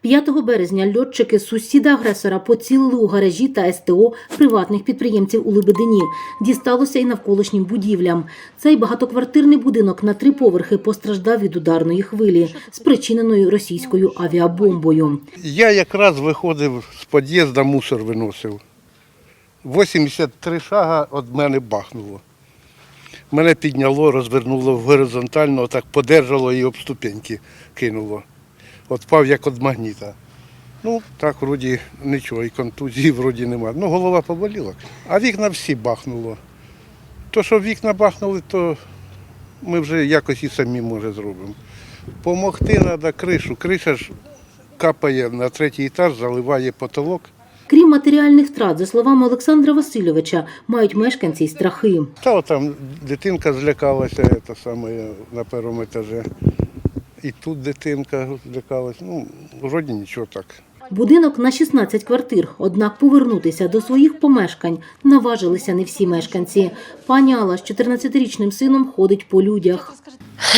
5 березня льотчики сусіда агресора поцілили у гаражі та СТО приватних підприємців у Лебедині. Дісталося і навколишнім будівлям. Цей багатоквартирний будинок на три поверхи постраждав від ударної хвилі, спричиненої російською авіабомбою. Я якраз виходив з під'їзду, мусор виносив. 83 шага від мене бахнуло. Мене підняло, розвернуло горизонтально, так подержало і об ступеньки кинуло. От впав як від магніта. Ну, так вроді нічого, і контузії вроді немає. Ну, голова поболіла. А вікна всі бахнуло. То, що вікна бахнули, то ми вже якось і самі може зробимо. Помогти треба кришу. Криша ж капає на третій етаж, заливає потолок. Крім матеріальних втрат, за словами Олександра Васильовича, мають мешканці й страхи. Та от там дитинка злякалася це саме на першому етажі. І тут дитинка злякалася. Ну, вроді нічого так. Будинок на 16 квартир, однак повернутися до своїх помешкань наважилися не всі мешканці. Пані Алла з 14-річним сином ходить по людях.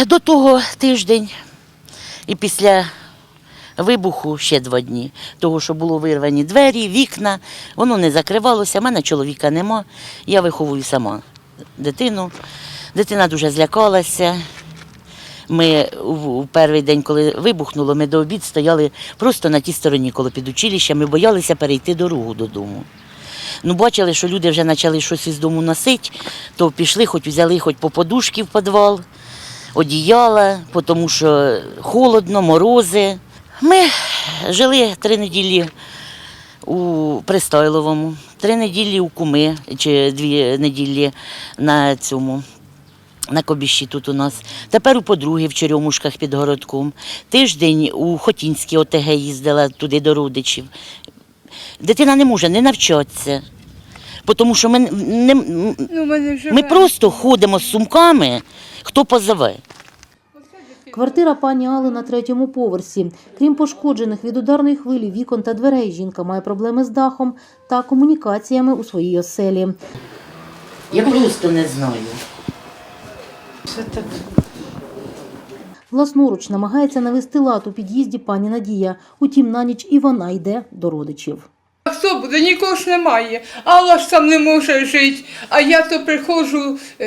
До того тиждень і після вибуху ще два дні. Того, що було вирвані двері, вікна, воно не закривалося. У мене чоловіка нема. Я виховую сама дитину. Дитина дуже злякалася. Ми у перший день, коли вибухнуло, ми до обід стояли просто на тій стороні, коло підучилища. Ми боялися перейти дорогу додому. Ну, бачили, що люди вже почали щось із дому носити, то пішли, хоч взяли хоч по подушки в підвал, одіяла, тому що холодно, морози. Ми жили три неділі у Пристайловому, три неділі у Куми, чи дві неділі на цьому. На Кобіщі тут у нас. Тепер у подруги в Черемушках під городком. Тиждень у Хотінській ОТГ їздила туди до родичів. Дитина не може не навчатися, тому що ми, не, Ну, мене вже ми просто ходимо з сумками, хто позове. Квартира пані Алли на третьому поверсі. Крім пошкоджених від ударної хвилі вікон та дверей, жінка має проблеми з дахом та комунікаціями у своїй оселі. Я просто не знаю. Власноруч намагається навести лад у під'їзді пані Надія. Утім, на ніч і вона йде до родичів. А хто буде? Нікого ж немає. Алла ж там не може жити. А я то приходжу, е,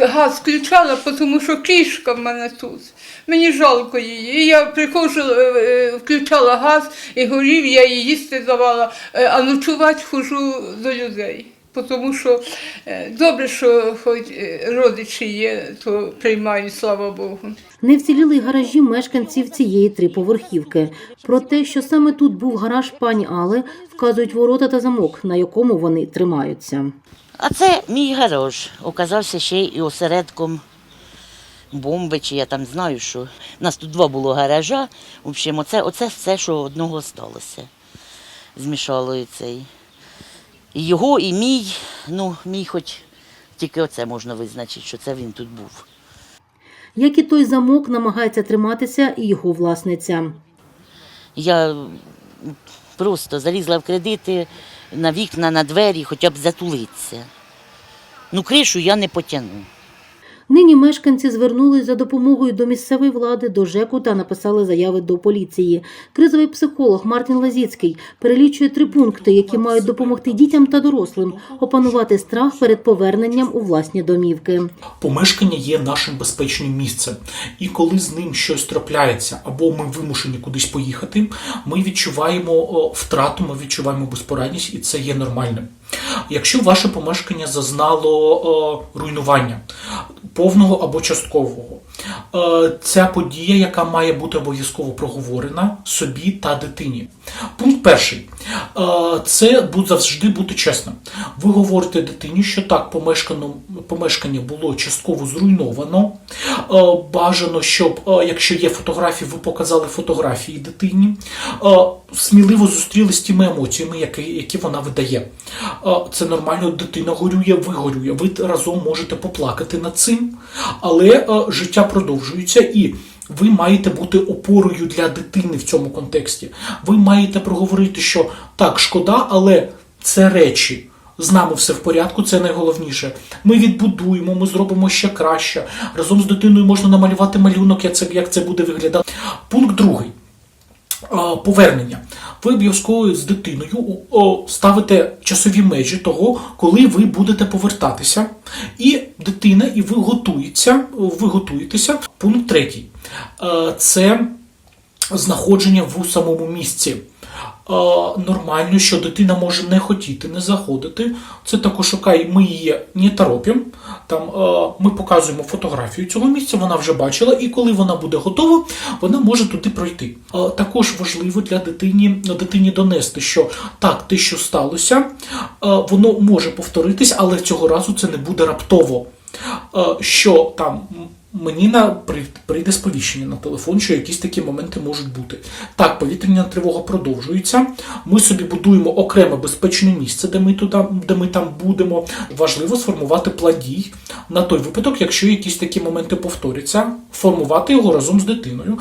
е, газ включала, тому що кішка в мене тут. Мені жалко її. І я приходжу, е, включала газ і горів, я їй їсти давала, а ночувати хожу до людей. Тому що е, добре, що хоч е, родичі є, то приймають, слава Богу. Не вціліли гаражі мешканців цієї триповерхівки. Про те, що саме тут був гараж пані Алли, вказують ворота та замок, на якому вони тримаються. А це мій гараж. Оказався ще і осередком бомби, чи я там знаю, що. У нас тут два було гаража. В общем, оце, оце все, що одного сталося. Змішало і цей. І його, і мій. Ну, мій хоч тільки оце можна визначити, що це він тут був. Як і той замок намагається триматися і його власниця. Я просто залізла в кредити на вікна, на двері, хоча б затулитися. Ну, кришу я не потягну. Нині мешканці звернулись за допомогою до місцевої влади, до ЖЕКу та написали заяви до поліції. Кризовий психолог Мартін Лазіцький перелічує три пункти, які мають допомогти дітям та дорослим опанувати страх перед поверненням у власні домівки. Помешкання є нашим безпечним місцем, і коли з ним щось трапляється, або ми вимушені кудись поїхати, ми відчуваємо втрату, ми відчуваємо безпорадність, і це є нормальним. Якщо ваше помешкання зазнало руйнування повного або часткового, е, ця подія, яка має бути обов'язково проговорена собі та дитині. Пункт перший Е, це завжди бути чесним. Ви говорите дитині, що так, помешкання було частково зруйновано. Е, Бажано, щоб, якщо є фотографії, ви показали фотографії дитині. Сміливо зустріли з тими емоціями, які, які вона видає. Це нормально, дитина горює, ви горює. Ви разом можете поплакати над цим, але е, життя продовжується і. Ви маєте бути опорою для дитини в цьому контексті. Ви маєте проговорити, що так, шкода, але це речі. З нами все в порядку, це найголовніше. Ми відбудуємо, ми зробимо ще краще. Разом з дитиною можна намалювати малюнок, як це, як це буде виглядати. Пункт другий. Е, повернення. Ви обов'язково з дитиною ставите часові межі того, коли ви будете повертатися. І дитина, і ви готуєтеся, ви готуєтеся. Пункт третій. Е, Це знаходження в самому місці. Нормально, що дитина може не хотіти, не заходити. Це також окей, ми її не торопимо. Там ми показуємо фотографію цього місця, вона вже бачила, і коли вона буде готова, вона може туди пройти. Також важливо для дитині, дитині донести, що так, те, що сталося, воно може повторитись, але цього разу це не буде раптово. Що там мені на при- прийде сповіщення на телефон, що якісь такі моменти можуть бути. Так, повітряна тривога продовжується. Ми собі будуємо окреме безпечне місце, де ми туди, де ми там будемо. Важливо сформувати план на той випадок, якщо якісь такі моменти повторяться, формувати його разом з дитиною.